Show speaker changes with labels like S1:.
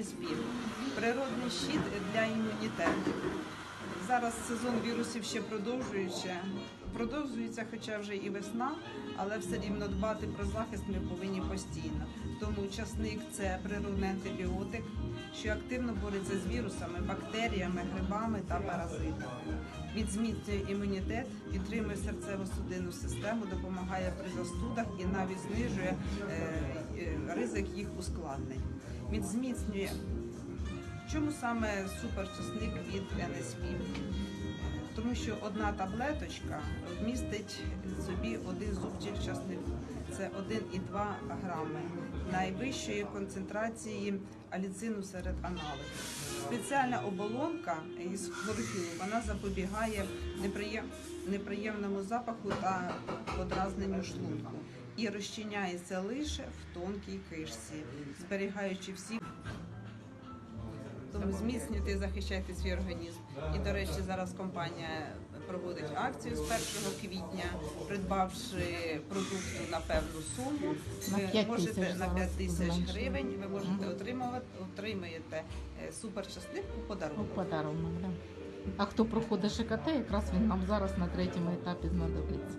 S1: Енеспір. Природний щит для імунітету. Зараз сезон вірусів ще продовжується. Продовжується, хоча вже і весна, але все рівно дбати про захист ми повинні постійно. Тому часник це природний антибіотик, що активно бореться з вірусами, бактеріями, грибами та паразитами. Він зміцнює імунітет, підтримує серцево-судинну систему, допомагає при застудах і навіть знижує е, е, ризик їх ускладнень. Він зміцнює Чому саме суперчасник від НСП? Тому що одна таблеточка вмістить собі один зубчик часнику. Це 1,2 грами найвищої концентрації аліцину серед аналогів. Спеціальна оболонка із хлорофілу вона запобігає неприєм... неприємному запаху та подразненню шлунку і розчиняється лише в тонкій кишці, зберігаючи всі тому зміцнюйте і захищайте свій організм. І, до речі, зараз компанія проводить акцію з 1 квітня, придбавши продукцію на певну суму. Ви можете на 5 тисяч гривень. Ви можете отримувати отримаєте е, суперчасник у
S2: У
S1: подарунок.
S2: подарунок, да. А хто проходить ШКТ, якраз він нам зараз на третьому етапі знадобиться.